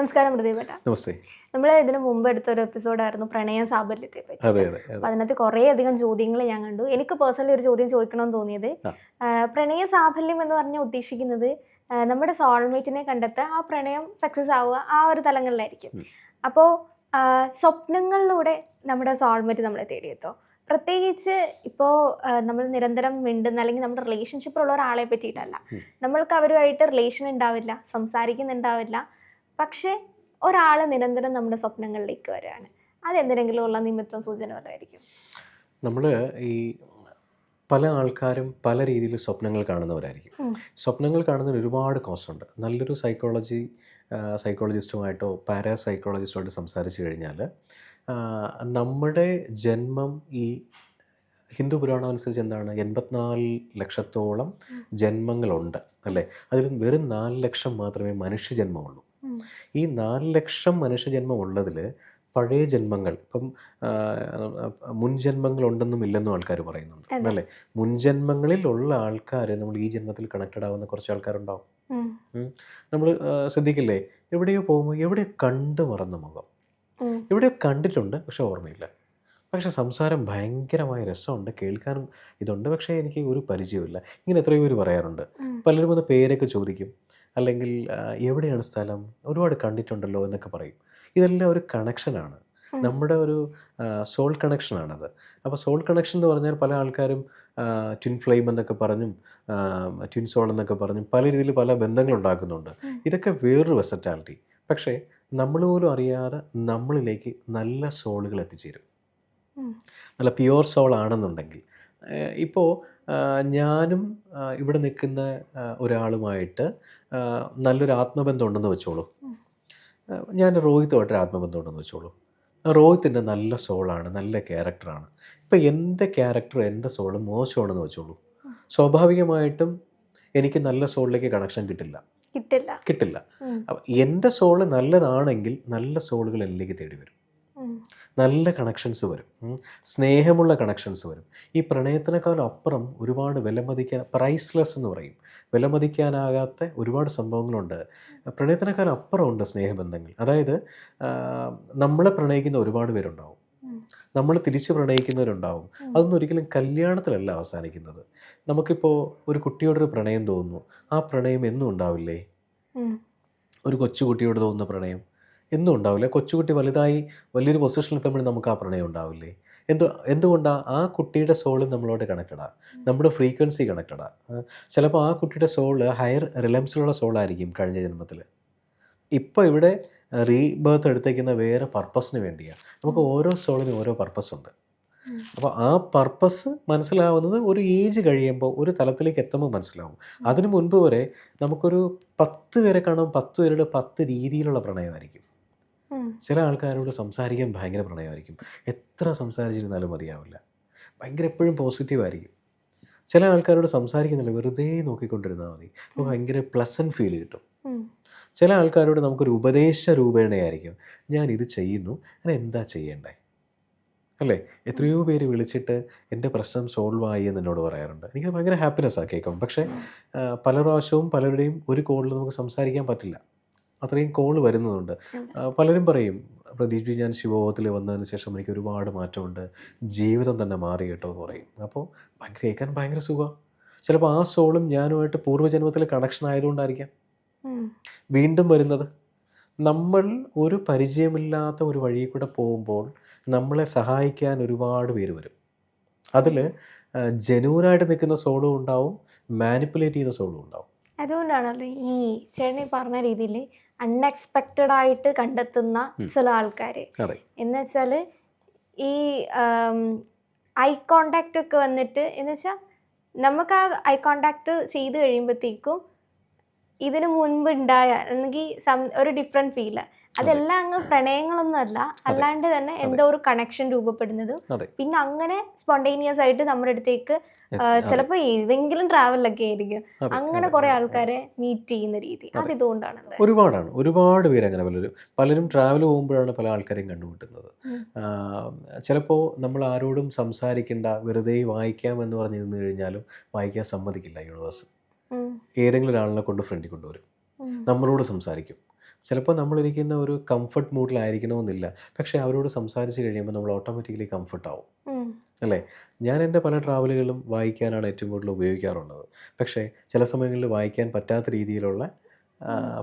നമസ്കാരം പ്രതിപേട്ട നമസ്തേ. നമ്മൾ ഇതിന് മുമ്പ് എടുത്ത ഒരു എപ്പിസോഡായിരുന്നു പ്രണയ സാബല്യത്തെ പറ്റി. അപ്പൊ അതിനകത്ത് കുറേ അധികം ചോദ്യങ്ങൾ ഞാൻ കണ്ടു. എനിക്ക് പേഴ്സണലി ഒരു ചോദ്യം ചോദിക്കണമെന്ന് തോന്നിയത് പ്രണയ സാഫല്യം എന്ന് പറഞ്ഞാൽ ഉദ്ദേശിക്കുന്നത് നമ്മുടെ സോൾമേറ്റിനെ കണ്ടെത്തുക ആ പ്രണയം സക്സസ് ആവുക ആ ഒരു തലങ്ങളിലായിരിക്കും. അപ്പോ അപ്പോൾ സ്വപ്നങ്ങളിലൂടെ നമ്മുടെ സോൾമേറ്റ് നമ്മളെ തേടിയെത്തോ. പ്രത്യേകിച്ച് ഇപ്പോൾ നമ്മൾ നിരന്തരം മിണ്ടുന്ന അല്ലെങ്കിൽ നമ്മുടെ റിലേഷൻഷിപ്പിലുള്ള ഒരാളെ പറ്റിയിട്ടല്ല. നമ്മൾക്ക് അവരുമായിട്ട് റിലേഷൻ ഉണ്ടാവില്ല സംസാരിക്കുന്നുണ്ടാവില്ല. പക്ഷേ ഒരാൾ നിരന്തരം നമ്മുടെ സ്വപ്നങ്ങളിലേക്ക് വരികയാണ്. അതെന്തിനെങ്കിലും ഉള്ള നിമിത്തം സൂചന വല്ലതായിരിക്കും? നമ്മൾ ഈ പല ആൾക്കാരും പല രീതിയിൽ സ്വപ്നങ്ങൾ കാണുന്നവരായിരിക്കും. സ്വപ്നങ്ങൾ കാണുന്നതിന് ഒരുപാട് കോസ്റ്റുണ്ട് നല്ലൊരു സൈക്കോളജി സൈക്കോളജിസ്റ്റുമായിട്ടോ പാരാ സൈക്കോളജിസ്റ്റുമായിട്ട് സംസാരിച്ച് കഴിഞ്ഞാൽ നമ്മുടെ ജന്മം ഈ ഹിന്ദു പുരാണം അനുസരിച്ച് എന്താണ്? എൺപത്തിനാല് ലക്ഷത്തോളം ജന്മങ്ങളുണ്ട് അല്ലേ? അതിൽ വെറും നാല് ലക്ഷം മാത്രമേ മനുഷ്യജന്മമുള്ളൂ. ഈ നാല് ലക്ഷം മനുഷ്യജന്മം ഉള്ളതിൽ പഴയ ജന്മങ്ങൾ ഇപ്പം മുൻജന്മങ്ങൾ ഉണ്ടെന്നും ഇല്ലെന്നും ആൾക്കാർ പറയുന്നുണ്ട്. അല്ലേ? മുൻജന്മങ്ങളിൽ ഉള്ള ആൾക്കാർ നമ്മൾ ഈ ജന്മത്തിൽ കണക്റ്റഡ് ആവുന്ന കുറച്ച് ആൾക്കാരുണ്ടാവും. നമ്മൾ ശ്രദ്ധിക്കില്ലേ? എവിടെയോ പോകുമ്പോൾ എവിടെയോ കണ്ട് മറന്ന മുഖം. എവിടെയോ കണ്ടിട്ടുണ്ട് പക്ഷെ ഓർമ്മയില്ല. പക്ഷെ സംസാരം ഭയങ്കരമായ രസമുണ്ട് കേൾക്കാനും ഇതുണ്ട് പക്ഷേ എനിക്ക് ഒരു പരിചയമില്ല ഇങ്ങനെ എത്രയോ പേര് പറയാറുണ്ട്. പലരും ഒന്ന് പേരൊക്കെ ചോദിക്കും. അല്ലെങ്കിൽ എവിടെയാണ് സ്ഥലം? ഒരുപാട് കണ്ടിട്ടുണ്ടല്ലോ എന്നൊക്കെ പറയും. ഇതെല്ലാം ഒരു കണക്ഷനാണ്. നമ്മുടെ ഒരു സോൾ കണക്ഷനാണത് അപ്പോൾ സോൾ കണക്ഷൻ എന്ന് പറഞ്ഞാൽ പല ആൾക്കാരും ട്വിൻ ഫ്ലെയിം എന്നൊക്കെ പറഞ്ഞും ട്വിൻ സോൾ എന്നൊക്കെ പറഞ്ഞും പല രീതിയിൽ പല ബന്ധങ്ങൾ ഉണ്ടാക്കുന്നുണ്ട് ഇതൊക്കെ വേറൊരു വെസറ്റാലിറ്റി പക്ഷേ നമ്മൾ പോലും അറിയാതെ നമ്മളിലേക്ക് നല്ല സോളുകൾ എത്തിച്ചേരും. നല്ല പ്യുവർ സോൾ ആണെന്നുണ്ടെങ്കിൽ ഇപ്പോൾ ഞാനും ഇവിടെ നിൽക്കുന്ന ഒരാളുമായിട്ട് നല്ലൊരു ആത്മബന്ധം ഉണ്ടെന്ന് വെച്ചോളൂ. ഞാൻ റോഹിത്തുമായിട്ടൊരു ആത്മബന്ധം ഉണ്ടെന്ന് വെച്ചോളൂ. റോഹിത്തിന്റെ നല്ല സോളാണ് നല്ല ക്യാരക്ടറാണ്. ഇപ്പം എന്റെ ക്യാരക്ടറും എന്റെ സോളും മോശമാണെന്ന് വെച്ചോളൂ. സ്വാഭാവികമായിട്ടും എനിക്ക് നല്ല സോളിലേക്ക് കണക്ഷൻ കിട്ടില്ല. കിട്ടില്ല. കിട്ടില്ല. എന്റെ സോൾ നല്ലതാണെങ്കിൽ നല്ല സോളുകൾ എന്നിലേക്ക് തേടി വരും. നല്ല കണക്ഷൻസ് വരും. സ്നേഹമുള്ള കണക്ഷൻസ് വരും. ഈ പ്രണയത്തിനേക്കാളും അപ്പുറം ഒരുപാട് വിലമതിക്കാൻ പ്രൈസ്ലെസ് എന്ന് പറയും. വിലമതിക്കാനാകാത്ത ഒരുപാട് സംഭവങ്ങളുണ്ട്. പ്രണയത്തിനേക്കാളും അപ്പുറമുണ്ട് സ്നേഹബന്ധങ്ങൾ. അതായത് നമ്മളെ പ്രണയിക്കുന്ന ഒരുപാട് പേരുണ്ടാവും. നമ്മൾ തിരിച്ചു പ്രണയിക്കുന്നവരുണ്ടാവും. അതൊന്നും ഒരിക്കലും കല്യാണത്തിലല്ല അവസാനിക്കുന്നത്. നമുക്കിപ്പോൾ ഒരു കുട്ടിയോടൊരു പ്രണയം തോന്നുന്നു. ആ പ്രണയം എന്നും ഉണ്ടാവില്ലേ? ഒരു കൊച്ചുകുട്ടിയോട് തോന്നുന്ന പ്രണയം. എന്നും ഉണ്ടാവില്ല. കൊച്ചുകുട്ടി വലുതായി വലിയൊരു പൊസിഷനിൽ തമ്മിൽ നമുക്ക് ആ പ്രണയം ഉണ്ടാവില്ലേ? എന്തോ എന്തുകൊണ്ടാണ് ആ കുട്ടിയുടെ സോൾ നമ്മളോട് കണക്റ്റഡാ നമ്മുടെ ഫ്രീക്വൻസി കണക്റ്റഡാ ചിലപ്പോൾ ആ കുട്ടിയുടെ സോൾ ഹയർ റിലംസിലുള്ള സോളായിരിക്കും കഴിഞ്ഞ ജന്മത്തിൽ ഇപ്പോൾ ഇവിടെ റീബേർത്ത് എടുത്തേക്കുന്ന വേറെ പർപ്പസിന് വേണ്ടിയാണ് നമുക്ക് ഓരോ സോളിനും ഓരോ പർപ്പസ് ഉണ്ട്. അപ്പോൾ ആ പർപ്പസ് മനസ്സിലാവുന്നത് ഒരു ഏജ് കഴിയുമ്പോൾ ഒരു തലത്തിലേക്ക് എത്തുമ്പോൾ മനസ്സിലാവും. അതിനു മുൻപ് വരെ നമുക്കൊരു പത്ത് പേരെ കാണും പത്ത് പേരുടെ പത്ത് രീതിയിലുള്ള പ്രണയമായിരിക്കും. ചില ആൾക്കാരോട് സംസാരിക്കാൻ ഭയങ്കര പ്രണയമായിരിക്കും. എത്ര സംസാരിച്ചിരുന്നാലും മതിയാവില്ല. ഭയങ്കര എപ്പോഴും പോസിറ്റീവ് ആയിരിക്കും. ചില ആൾക്കാരോട് സംസാരിക്കുന്നില്ല വെറുതെ നോക്കിക്കൊണ്ടിരുന്നാൽ മതി. അപ്പോൾ ഭയങ്കര പ്ലസന്റ് ഫീൽ കിട്ടും. ചില ആൾക്കാരോട് നമുക്കൊരു ഉപദേശ രൂപേണയായിരിക്കും. ഞാൻ ഇത് ചെയ്യുന്നു ഞാൻ എന്താ ചെയ്യേണ്ടേ? അല്ലേ? എത്രയോ പേര് വിളിച്ചിട്ട് എന്റെ പ്രശ്നം സോൾവ് ആയി എന്ന് എന്നോട് പറയാറുണ്ട്. എനിക്ക് ഭയങ്കര ഹാപ്പിനെസ്സാണ് കേൾക്കും പക്ഷേ പല പ്രാവശ്യവും പലരുടെയും ഒരു കോളിൽ നമുക്ക് സംസാരിക്കാൻ പറ്റില്ല. അത്രയും കോൾ വരുന്നതുണ്ട്. പലരും പറയും പ്രദീപ് ജി ഞാൻ ശിവബോധത്തിൽ വന്നതിന് ശേഷം എനിക്ക് ഒരുപാട് മാറ്റമുണ്ട്. ജീവിതം തന്നെ മാറി കേട്ടോ എന്ന് പറയും. അപ്പോൾ ഭയങ്കര കേൾക്കാൻ ഭയങ്കര സുഖമാണ് ചിലപ്പോൾ ആ സോളും ഞാനുമായിട്ട് പൂർവജന്മത്തിൽ കണക്ഷൻ ആയതുകൊണ്ടായിരിക്കാം. വീണ്ടും വരുന്നത്. നമ്മൾ ഒരു പരിചയമില്ലാത്ത ഒരു വഴിയിൽ കൂടെ പോകുമ്പോൾ നമ്മളെ സഹായിക്കാൻ ഒരുപാട് പേര് വരും. അതിൽ ജനുവനായിട്ട് നിൽക്കുന്ന സോളും ഉണ്ടാവും മാനിപ്പുലേറ്റ് ചെയ്യുന്ന സോളും ഉണ്ടാവും. അതുകൊണ്ടാണല്ലോ ഈ ചേട്ടനെ പറഞ്ഞ രീതിയിൽ അൺഎക്സ്പെക്റ്റഡ് ആയിട്ട് കണ്ടെത്തുന്ന ചില ആൾക്കാർ എന്ന് വെച്ചാൽ ഈ ഐ കോണ്ടാക്ട് ഒക്കെ വന്നിട്ട് എന്ന് വെച്ചാൽ നമുക്ക് ആ ഐ കോണ്ടാക്ട് ചെയ്ത് കഴിയുമ്പോഴത്തേക്കും ഇതിനു മുൻപ് ഉണ്ടായ അല്ലെങ്കിൽ ഒരു ഡിഫറെന്റ് ഫീൽ അതെല്ലാം അങ്ങ് പ്രണയങ്ങളൊന്നും അല്ല അല്ലാണ്ട് തന്നെ എന്തോ ഒരു കണക്ഷൻ രൂപപ്പെടുന്നത്. പിന്നെ അങ്ങനെ സ്പോണ്ടേനിയസ് ആയിട്ട് നമ്മുടെ അടുത്തേക്ക് ചിലപ്പോൾ ഏതെങ്കിലും ട്രാവലിലൊക്കെ ആയിരിക്കും. അങ്ങനെ കുറെ. ആൾക്കാരെ മീറ്റ് ചെയ്യുന്ന രീതി. അത്. ഇതുകൊണ്ടാണ് ഒരുപാടാണ്. ഒരുപാട് പേര് അങ്ങനെ പലരും പലരും ട്രാവൽ പോകുമ്പോഴാണ് പല ആൾക്കാരെയും കണ്ടുമുട്ടുന്നത്. ചിലപ്പോൾ നമ്മൾ ആരോടും സംസാരിക്കേണ്ട വെറുതെ വായിക്കാം എന്ന് പറഞ്ഞിരുന്നു കഴിഞ്ഞാലും വായിക്കാൻ സമ്മതിക്കില്ല യൂണിവേഴ്സ്. ഏതെങ്കിലും ഒരാളിനെ കൊണ്ട് ഫ്രണ്ടിൽ കൊണ്ടുവരും. നമ്മളോട് സംസാരിക്കും. ചിലപ്പോൾ നമ്മളിരിക്കുന്ന ഒരു കംഫർട്ട് മൂഡിലായിരിക്കണമെന്നില്ല പക്ഷേ അവരോട് സംസാരിച്ച് കഴിയുമ്പോൾ നമ്മൾ ഓട്ടോമാറ്റിക്കലി കംഫർട്ട് ആവും. അല്ലേ? ഞാൻ എന്റെ പല ട്രാവലുകളും വായിക്കാനാണ് ഏറ്റവും കൂടുതൽ ഉപയോഗിക്കാറുള്ളത്. പക്ഷേ ചില സമയങ്ങളിൽ വായിക്കാൻ പറ്റാത്ത രീതിയിലുള്ള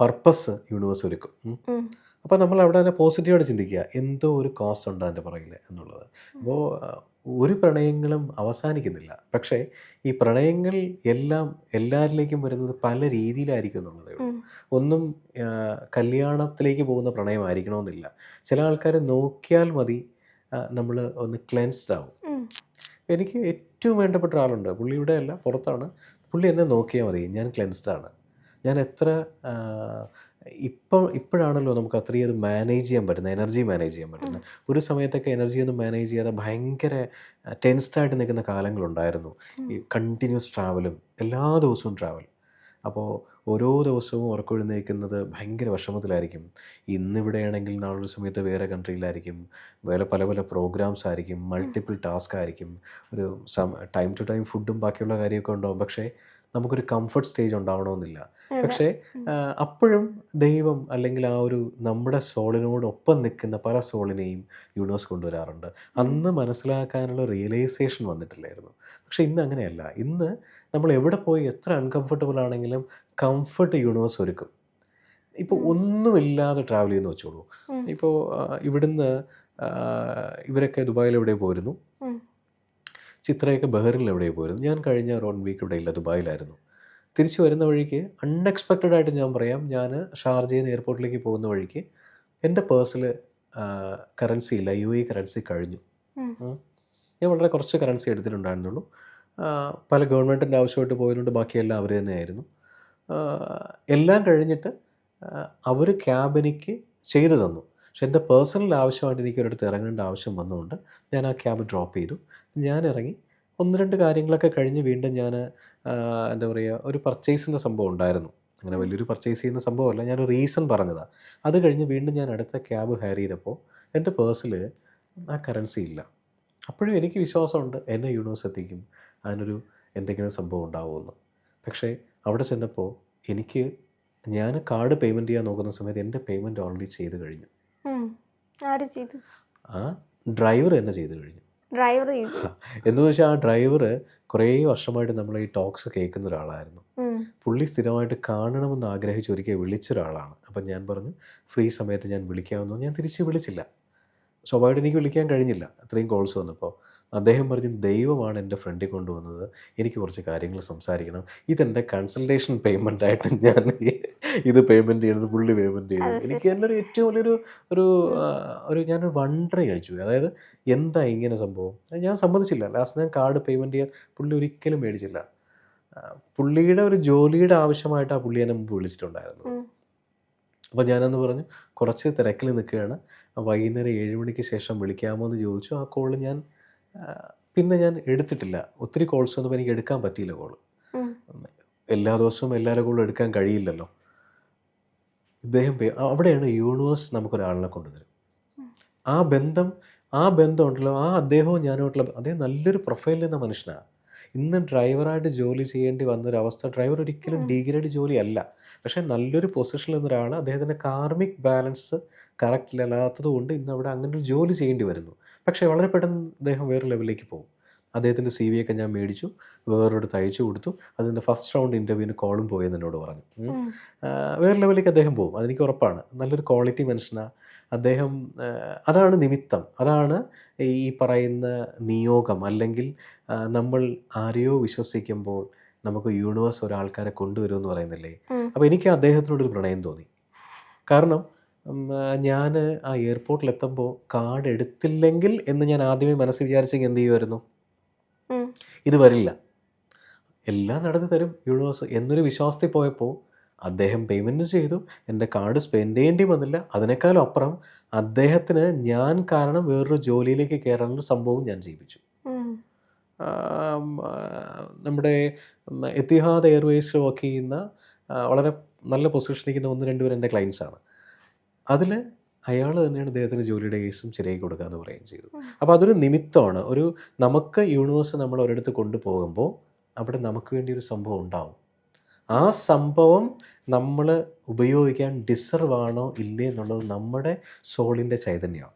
പർപ്പസ് യൂണിവേഴ്സ് ഒരുക്കും. അപ്പോൾ നമ്മൾ അവിടെ തന്നെ പോസിറ്റീവായിട്ട് ചിന്തിക്കുക. എന്തോ ഒരു കോസ് ഉണ്ട് അതിന്റെ പുറകിൽ എന്നുള്ളത്. അപ്പോൾ ഒരു പ്രണയങ്ങളും അവസാനിക്കുന്നില്ല. പക്ഷേ ഈ പ്രണയങ്ങൾ എല്ലാം എല്ലാവരിലേക്കും വരുന്നത് പല രീതിയിലായിരിക്കും എന്നുള്ളതേ ഉള്ളൂ. ഒന്നും കല്യാണത്തിലേക്ക് പോകുന്ന പ്രണയമായിരിക്കണമെന്നില്ല. ചില ആൾക്കാരെ നോക്കിയാൽ മതി നമ്മൾ ഒന്ന് ക്ലെൻസ്ഡ് ആവും. എനിക്ക് ഏറ്റവും വേണ്ടപ്പെട്ട ഒരാളുണ്ട്. പുള്ളി ഇവിടെ അല്ല പുറത്താണ്. പുള്ളി എന്നെ നോക്കിയാൽ മതി. ഞാൻ ക്ലെൻസ്ഡ് ആണ്. ഞാൻ എത്ര ആ, ഇപ്പം ഇപ്പോഴാണല്ലോ നമുക്ക് അത്രയും അത് മാനേജ് ചെയ്യാൻ പറ്റുന്നത് എനർജി മാനേജ് ചെയ്യാൻ പറ്റുന്നത്. ഒരു സമയത്തൊക്കെ എനർജി ഒന്നും മാനേജ് ചെയ്യാതെ ഭയങ്കര ടെൻസ്ഡായിട്ട് നിൽക്കുന്ന കാലങ്ങളുണ്ടായിരുന്നു. ഈ കണ്ടിന്യൂസ് ട്രാവലും എല്ലാ ദിവസവും ട്രാവൽ അപ്പോൾ ഓരോ ദിവസവും ഉറക്കൊഴുന്നേക്കുന്നത് ഭയങ്കര വിഷമത്തിലായിരിക്കും. ഇന്നിവിടെയാണെങ്കിൽ നാളൊരു സമയത്ത് വേറെ കൺട്രിയിലായിരിക്കും വേറെ പല പല പ്രോഗ്രാംസ് ആയിരിക്കും. മൾട്ടിപ്പിൾ ടാസ്ക് ആയിരിക്കും. ഒരു ടൈം ടു ടൈം ഫുഡും ബാക്കിയുള്ള കാര്യമൊക്കെ ഉണ്ടാവും. പക്ഷേ നമുക്കൊരു കംഫർട്ട് സ്റ്റേജ് ഉണ്ടാവണമെന്നില്ല. പക്ഷെ അപ്പോഴും ദൈവം അല്ലെങ്കിൽ ആ ഒരു നമ്മുടെ സോളിനോടൊപ്പം നിൽക്കുന്ന പല സോളിനെയും യൂണിവേഴ്സ് കൊണ്ടുവരാറുണ്ട്. അന്ന് മനസ്സിലാക്കാനുള്ള റിയലൈസേഷൻ വന്നിട്ടില്ലായിരുന്നു. പക്ഷേ ഇന്ന് അങ്ങനെയല്ല. ഇന്ന് നമ്മൾ എവിടെ പോയി എത്ര അൺകംഫർട്ടബിൾ ആണെങ്കിലും കംഫർട്ട് യൂണിവേഴ്സ് ഒരുക്കും. ഇപ്പോൾ ഒന്നുമില്ലാതെ ട്രാവൽ ചെയ്യുന്ന വെച്ചോളൂ. ഇപ്പോ ഇപ്പോൾ ഇവിടുന്ന് ഇവരൊക്കെ ദുബായിൽ എവിടെ പോയിരുന്നു. ചിത്രയൊക്കെ ബഹറിൽ എവിടെ പോയിരുന്നു. ഞാൻ കഴിഞ്ഞ റോൺ വീക്ക് ഇവിടെ ഇല്ല ദുബായിലായിരുന്നു. തിരിച്ചു വരുന്ന വഴിക്ക് അൺഎക്സ്പെക്റ്റഡ് ആയിട്ട് ഞാൻ പറയാം ഞാൻ ഷാർജയിൽ നിന്ന് എയർപോർട്ടിലേക്ക് പോകുന്ന വഴിക്ക് എന്റെ പേഴ്സിൽ കറൻസി ഇല്ല യു എ കറൻസി കഴിഞ്ഞു. ഞാൻ വളരെ കുറച്ച് കറൻസി എടുത്തിട്ടുണ്ടായിരുന്നുള്ളൂ. പല ഗവൺമെന്റിന്റെ ആവശ്യമായിട്ട് പോയതുകൊണ്ട് ബാക്കിയെല്ലാം അവർ തന്നെയായിരുന്നു. ആയിരുന്നു എല്ലാം കഴിഞ്ഞിട്ട് അവർ ക്യാബ് എനിക്ക് ചെയ്തു തന്നു. പക്ഷെ എന്റെ പേഴ്സണൽ ആവശ്യമായിട്ട് എനിക്ക് ഒരിടത്ത് ഇറങ്ങേണ്ട ആവശ്യം വന്നുകൊണ്ട് ഞാൻ ആ ക്യാബ് ഡ്രോപ്പ് ചെയ്തു. ഞാൻ ഇറങ്ങി ഒന്ന് രണ്ട് കാര്യങ്ങളൊക്കെ കഴിഞ്ഞ് വീണ്ടും ഞാൻ എന്താ പറയുക ഒരു പർച്ചേസിന്റെ സംഭവം ഉണ്ടായിരുന്നു. അങ്ങനെ വലിയൊരു പർച്ചേസ് ചെയ്യുന്ന സംഭവമല്ല ഞാൻ റീസൺ പറഞ്ഞതാണ് അത് കഴിഞ്ഞ് വീണ്ടും ഞാൻ അടുത്ത ക്യാബ് ഹയർ ചെയ്തപ്പോൾ എന്റെ പേഴ്സിൽ ആ കറൻസി ഇല്ല. അപ്പോഴും എനിക്ക് വിശ്വാസമുണ്ട് എന്നെ യൂണിവേഴ്സ് എത്തിക്കും. അതിനൊരു എന്തെങ്കിലും സംഭവം ഉണ്ടാവുമെന്ന്. പക്ഷേ അവിടെ ചെന്നപ്പോൾ എനിക്ക് ഞാൻ കാർഡ് പേയ്മെന്റ് ചെയ്യാൻ നോക്കുന്ന സമയത്ത് എന്റെ പേയ്മെന്റ് ഓൾറെഡി ചെയ്ത് കഴിഞ്ഞു. ആര് ചെയ്തു? ആ ഡ്രൈവർ തന്നെ ചെയ്തു കഴിഞ്ഞു. ഡ്രൈവർ എന്ന് വെച്ചാൽ ആ ഡ്രൈവർ കുറേ വർഷമായിട്ട് നമ്മൾ ഈ ടോക്സ് കേൾക്കുന്ന ഒരാളായിരുന്നു. പുള്ളി സ്ഥിരമായിട്ട് കാണണമെന്ന് ആഗ്രഹിച്ച് ഒരിക്കൽ വിളിച്ചൊരാളാണ്. അപ്പം ഞാൻ പറഞ്ഞു ഫ്രീ സമയത്ത് ഞാൻ വിളിക്കാമെന്ന്. ഞാൻ തിരിച്ച് വിളിച്ചില്ല. സ്വാഭാവികമായിട്ട് എനിക്ക് വിളിക്കാൻ കഴിഞ്ഞില്ല. അത്രയും കോൾസ് വന്നപ്പോൾ. അദ്ദേഹം പറഞ്ഞു ദൈവമാണ് എന്റെ ഫ്രണ്ടിൽ കൊണ്ടുവന്നത്. എനിക്ക് കുറച്ച് കാര്യങ്ങൾ സംസാരിക്കണം. ഇതെന്റെ കൺസൾട്ടേഷൻ പേയ്മെന്റ് ആയിട്ട് ഞാൻ ഇത് പേയ്മെന്റ് ചെയ്യണത് പുള്ളി പേയ്മെന്റ് ചെയ്തു. എനിക്ക് എന്റെ ഒരു ഏറ്റവും വലിയൊരു ഒരു ഒരു ഞാനൊരു വണ്ടറി കഴിച്ചു പോയി. അതായത് എന്താ ഇങ്ങനെ സംഭവം? ഞാൻ സമ്മതിച്ചില്ല. ലാസ്റ്റ് ഞാൻ കാർഡ് പേയ്മെന്റ് ചെയ്യാൻ പുള്ളി ഒരിക്കലും മേടിച്ചില്ല. പുള്ളിയുടെ ഒരു ജോലിയുടെ ആവശ്യമായിട്ട് ആ പുള്ളി എന്നെ മുമ്പ് വിളിച്ചിട്ടുണ്ടായിരുന്നു. അപ്പോൾ ഞാനന്ന് പറഞ്ഞു കുറച്ച് തിരക്കിൽ നിൽക്കുകയാണ്. വൈകുന്നേരം ഏഴ് മണിക്ക് ശേഷം വിളിക്കാമോ എന്ന് ചോദിച്ചു. ആ കോൾ ഞാൻ പിന്നെ ഞാൻ എടുത്തിട്ടില്ല. ഒത്തിരി കോൾസ് ഒന്നും എനിക്ക് എടുക്കാൻ പറ്റിയില്ല കോൾ എല്ലാ ദിവസവും എല്ലാവരും കോളും എടുക്കാൻ കഴിയില്ലല്ലോ. ഇദ്ദേഹം അവിടെയാണ് യൂണിവേഴ്സ് നമുക്കൊരാളിനെ കൊണ്ടുവരും ആ ബന്ധം ആ ബന്ധം ഉണ്ടല്ലോ. ആ അദ്ദേഹവും ഞാനുമായിട്ടുള്ള അദ്ദേഹം നല്ലൊരു പ്രൊഫൈലിൽ നിന്ന മനുഷ്യനാണ് ഇന്ന് ഡ്രൈവറായിട്ട് ജോലി ചെയ്യേണ്ടി വന്നൊരവസ്ഥ ഡ്രൈവർ ഒരിക്കലും ഡിഗ്രേഡ് ജോലി അല്ല പക്ഷേ നല്ലൊരു പൊസിഷനിൽ നിന്നൊരാൾ അദ്ദേഹത്തിന്റെ കാർമിക് ബാലൻസ് കറക്റ്റ് അല്ലാത്തത് കൊണ്ട് ഇന്ന് അവിടെ അങ്ങനെ ഒരു ജോലി ചെയ്യേണ്ടി വരുന്നു. പക്ഷേ വളരെ പെട്ടെന്ന് അദ്ദേഹം വേറെ ലെവലിലേക്ക് പോകും. അദ്ദേഹത്തിന്റെ സി വി ഒക്കെ ഞാൻ മേടിച്ചു വേറൊരിടത്ത് അയച്ചു കൊടുത്തു. അതിന്റെ ഫസ്റ്റ് റൗണ്ട് ഇന്റർവ്യൂവിന് കോളും പോയെന്ന് എന്നോട് പറഞ്ഞു. വേറെ ലെവലിലേക്ക് അദ്ദേഹം പോകും. അതെനിക്ക് ഉറപ്പാണ്. നല്ലൊരു ക്വാളിറ്റി മനുഷ്യനാണ് അദ്ദേഹം അതാണ് നിമിത്തം. അതാണ് ഈ പറയുന്ന നിയോഗം. അല്ലെങ്കിൽ നമ്മൾ ആരെയോ വിശ്വസിക്കുമ്പോൾ നമുക്ക് യൂണിവേഴ്സ് ഒരാൾക്കാരെ കൊണ്ടുവരുമെന്ന് പറയുന്നില്ലേ. അപ്പോൾ എനിക്ക് അദ്ദേഹത്തിനോടൊരു പ്രണയം തോന്നി. കാരണം ഞാൻ ആ എയർപോർട്ടിൽ എത്തുമ്പോൾ കാർഡ് എടുത്തില്ലെങ്കിൽ എന്ന് ഞാൻ ആദ്യമേ മനസ്സിൽ വിചാരിച്ചെങ്കിൽ എന്ത് ചെയ്യുമായിരുന്നു? ഇത് വരില്ല. എല്ലാം നടന്നു തരും യൂണിവേഴ്സ് എന്നൊരു വിശ്വാസത്തിൽ പോയപ്പോൾ അദ്ദേഹം പേയ്മെന്റ് ചെയ്തു എന്റെ കാർഡ് സ്പെൻഡ് ചെയ്യേണ്ടി വന്നില്ല. അതിനേക്കാളും അപ്പുറം അദ്ദേഹത്തിന് ഞാൻ കാരണം വേറൊരു ജോലിയിലേക്ക് കയറാനുള്ള സംഭവം ഞാൻ ആ, നമ്മുടെ എത്തിഹാദ് എയർവേസിൽ വർക്ക് ചെയ്യുന്ന വളരെ നല്ല പൊസിഷനിരിക്കുന്ന ഒന്ന് രണ്ട് പേര് എന്റെ ക്ലയൻസാണ് അതിൽ അയാൾ തന്നെയാണ് അദ്ദേഹത്തിന് ജോലിയുടെ കേസും ശരിയാക്കി കൊടുക്കുക എന്ന് പറയുകയും ചെയ്തു. അപ്പോൾ അതൊരു നിമിത്തമാണ്. ഒരു നമുക്ക് യൂണിവേഴ്സ് നമ്മൾ ഒരിടത്ത് കൊണ്ടുപോകുമ്പോൾ അവിടെ നമുക്ക് വേണ്ടി ഒരു സംഭവം ഉണ്ടാവും. ആ സംഭവം നമ്മൾ ഉപയോഗിക്കാൻ ഡിസർവ് ആണോ ഇല്ലേ എന്നുള്ളത് നമ്മുടെ സോളിന്റെ ചൈതന്യമാണ്.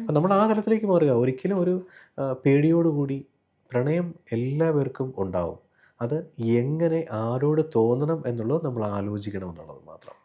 അപ്പം നമ്മൾ ആ തലത്തിലേക്ക് മാറുക. ഒരിക്കലും ഒരു പേടിയോടുകൂടി പ്രണയം എല്ലാവർക്കും ഉണ്ടാവും. അത് എങ്ങനെ ആരോട് തോന്നണം എന്നുള്ളത് നമ്മൾ ആലോചിക്കണം എന്നുള്ളത് മാത്രം.